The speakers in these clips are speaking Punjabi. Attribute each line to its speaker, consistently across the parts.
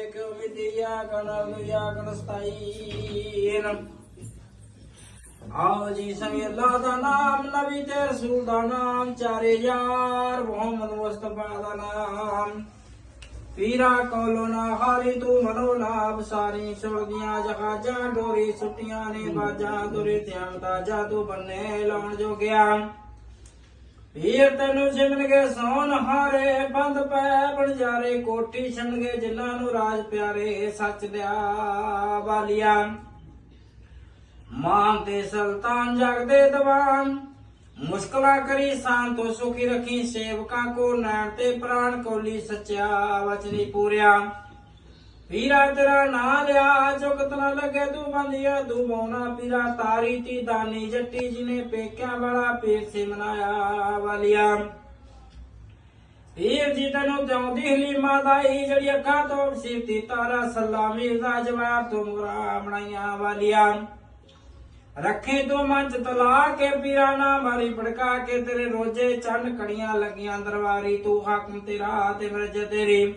Speaker 1: ਏਕ ਵਿਦਿਆ ਕਣ ਵਿਦਿਆ ਕਣ ਆਓ ਜੀ ਸੰਗ ਅੱਲਾ ਦਾ ਨਾਮ ਨਬੀ ਤੇ ਰਸੂਲ ਦਾ ਨਾਮ, ਚਾਰੇ ਯਾਰ ਮੁਹੰਮਦ ਮੁਸਤਫਾ ਦਾ ਨਾਮ। ਪੀਰਾ ਕੋਲੋਂ ਨਾ ਹਾਰੀ ਤੂੰ ਮਨੋ ਲਾਭ ਸਾਰੀ ਸੁਣਦੀਆਂ ਜਹਾਜਾਂ, ਡੋਰੀ ਸੁੱਟੀਆਂ ਨੇ ਬਾਜਾਂ ਦੁਰੇ ਧਿਆਨ ਦਾ ਜਾਦੂ ਬੰਨੇ ਲਾਉਣ ਜੋ ਗਿਆ ਪੀਰ ਤੈਨੂੰ ਸਿਮਣਗੇ ਸੋਨ ਹਾਰੇ, ਬੰਦ ਪੈ ਬਣਜਾਰੇ, ਕੋਠੀ ਛਣਗੇ ਜਿਨ੍ਹਾਂ ਨੂੰ ਰਾਜ ਪਿਆਰੇ, ਸੱਚ ਦਿਆ ਵਾਲੀਆ। ਮਾਨ ਤੇ ਸੁਲਤਾਨ ਜਗਦੇ ਦੀਵਾਨ, ਮੁਸ਼ਕਲਾਂ ਕਰੀ ਸਾਂ, ਤੋਂ ਸੁਖੀ ਰਖੀ ਸੇਵਕਾਂ ਕੋ ਨੈਣ ਤੇ ਪ੍ਰਾਣ ਕੋਲੀ ਸੱਚਾ ਵਚਨੀ ਪੂਰਿਆ। ਪੀਰਾ ਤੇਰਾ ਨਾਂ ਲਿਆ ਚੁਗਤ ਨਾ ਲੱਗੇ ਤੂੰ ਬੰਦਿਆ, ਤੂੰ ਮੌਨਾ ਪੀਰਾ ਤਾਰੀ ਤੀ ਦਾਨੀ ਜੱਟੀ ਜਿਨੇ ਪੇਕਿਆਂ ਵਾਲਾ ਪੇਟ ਮਨਾਇਆ ਵਾਲਿਆ। ਪੀਰ ਜੀ ਤੈਨੂੰ ਤਿਉਂਦੀ ਹਲੀਮਾ ਦਾਈ ਜਿਹੜੀ ਅੱਖਾਂ ਤੋਂ ਸਿਰਤੀ ਤਾਰਾ ਸਲਾਮੀ ਦਾ ਜਵਾਬ ਤੂੰ ਮੁਰਾ ਬਣਾਈਆਂ ਵਾਲਿਆ। ਰੱਖੇ ਤੂੰ ਮੰਚ ਤਲਾ ਕੇ ਪੀਰਾ ਨਾ ਮਾਰੀ, ਭੜਕਾ ਕੇ ਤੇਰੇ ਰੋਜੇ ਚੰਨ ਕੜੀਆਂ ਲੱਗੀਆਂ ਦਰਬਾਰੀ, ਤੂੰ ਹਾਕਮ ਤੇਰਾ ਤੇ ਮਿਰਜ ਤੇਰੀ।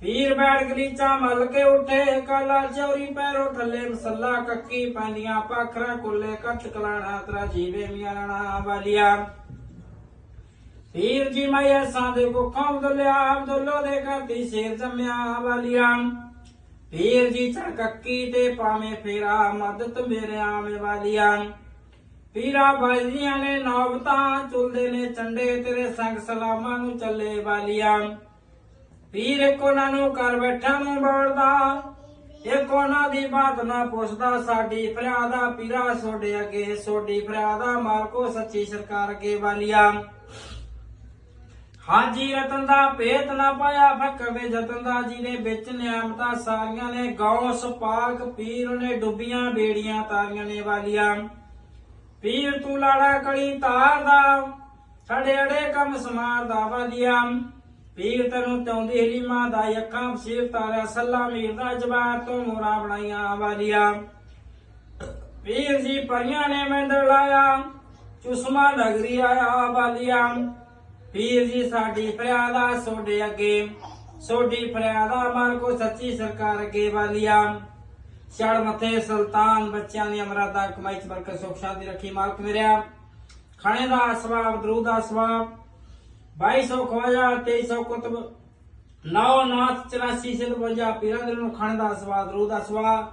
Speaker 1: ਪੀਰ ਬੈਠ ਗਲੀਚਾ ਮਲ ਕੇ ਉਠੇ ਕਾਲਾ ਚੌਰੀ ਪੈਰੋ ਥੱਲੇ ਮਸੱਲਾ ਕੱਕੀ ਪੈਂਦੀਆਂ ਪਾਖਰਾ ਕੋਲੇ ਕੱਟ ਕਲਾਣਾ, ਤਰਾ ਜੀਵੇ ਮੀਆਂ ਵਾਲੀਆ। ਪੀਰ ਜੀ ਮੈਂ ਐਸਾਂ ਦੇ ਕੁੱਖਾਂ ਅਬਦੁੱਲਿਆ ਅਬਦੁੱਲੋ ਦੇ ਘਰ ਸ਼ੇਰ ਜੰਮਿਆ ਵਾਲੀਆ। ਪੀਰ ਜੀ ਚੜ ਤੇ ਪਾਵੇਂ ਫੇਰਾ ਮਦਦ ਮੇਰੇ ਆਵੇਂ ਵਾਲੀਆ। ਪੀਰਾ ਬਾਜੀਆਂ ਨੇ ਨੌਬਤਾਂ, ਚੁਲਦੇ ਨੇ ਚੰਡੇ ਤੇਰੇ ਸੰਗ ਸਲਾਮਾਂ ਨੂੰ ਚੱਲੇ ਵਾਲੀਆ। ਪੀਰ ਇੱਕ ਉਹਨਾਂ ਨੂੰ ਕਰ ਬੈਠਾ ਨੂੰ ਬੋਲਦਾ। ਇੱਕ ਉਹਨਾਂ ਦੀ ਬਾਤ ਨਾ ਪੁੱਛਦਾ, ਸਾਡੀ ਫਰਿਆਦਾ ਪੀਰਾ ਸੋਡੇ ਅੱਗੇ, ਸੋਡੀ ਫਰਿਆਦਾ ਮਾਲਕੋ ਸੱਚੀ ਸਰਕਾਰ ਅੱਗੇ ਵਾਲੀਆ। ਹਾਜੀ ਰਤਨ ਦਾ ਭੇਤ ਨਾ ਪਾਇਆ ਫੱਕਰ ਦੇ ਜਤਨ ਦਾ ਜੀ ਦੇ ਵਿੱਚ ਨਿਆਮਤਾਂ ਸਾਰੀਆਂ ਨੇ ਗੌਸ ਪਾਕ ਪੀਰ ਨੇ ਡੁੱਬੀਆਂ ਬੇੜੀਆਂ ਤਾਰੀਆਂ ਨੇ ਵਾਲੀਆਂ। ਪੀਰ ਤੂੰ ਲਾੜਾ ਕਲੀ ਤਾਰ ਦਾ ਸਾਡੇ ਅੜੇ ਕੰਮ ਸਮਾਰ ਦਾ ਵਾਲੀਆਂ। ਪੀਰ ਤੈਨੂੰ ਚਾਉਂਦੀ ਹਲੀਮਾ ਦਾ ਅੱਖਾਂ ਬਸੀਰ ਤਾਰਿਆ, ਸੱਲਾ ਮੀਰ ਦਾ ਜਵਾਬ ਤੋਂ ਮੋਰਾ ਬਣਾਈਆਂ ਵਾਲੀਆਂ। ਪੀਰ ਜੀ ਪਰੀਆਂ ਨੇ ਮੈਂਦਰ ਲਾਇਆ, ਚੁਸਮਾ ਨਗਰੀ ਆਇਆ ਵਾਲੀਆਂ। ਪੀਰ ਜੀ ਸਾਡੀ ਫਰਿਆਦਾ ਸੋਡੇ ਅੱਗੇ, ਸੋਡੀ ਫਰਿਆਦਾ ਮਨ ਕੋ ਸੱਚੀ ਸਰਕਾਰ ਅੱਗੇ ਵਾਲੀਆਂ। ਛੜ ਮੱਥੇ ਸੁਲਤਾਨ ਬੱਚਿਆਂ ਦੀ ਅਮਰਾਦਾ ਕਮਾਈ ਚ ਬਰਕਤ, ਸੁਖ, ਸ਼ਾਂਤੀ ਰੱਖੀ ਮਾਲਕ ਮੇਰਿਆ। ਖਾਣੇ ਦਾ ਸਵਾਬ ਦਰੂਦ ਦਾ ਸਵਾਬ 2200 ਖਵਾਜਾ 2300 ਕੁਤਬ। ਨੌ ਨਾਥ 84 ਸਿਰ ਪੀਰਾਂ ਦੇ ਨੂੰ ਖਾਣੇ ਦਾ ਸਵਾਦ ਦਰੂਦ ਦਾ ਸਵਾ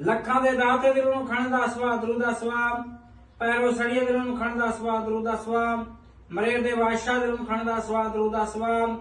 Speaker 1: ਲੱਖਾਂ ਦੇ ਦਾਤੇ ਦੇ ਨੂੰ ਖਾਣੇ ਦਾ ਸਵਾਦ ਦਰੂਦ ਦਾ ਸਵਾਬ ਪੈਰੋ ਸੜੀਏ ਦੇ ਨੂੰ ਖਾਣੇ ਦਾ ਸਵਾਦ ਦਰੂਦ ਦਾ ਸਵਾ ਮਰੇਰ ਦੇ ਬਾਦਸ਼ਾਹ ਦੇ ਨੂੰ ਖਾਣੇ ਦਾ ਸਵਾਦ ਦਰੂਦ ਦਾ ਸਵਾਬ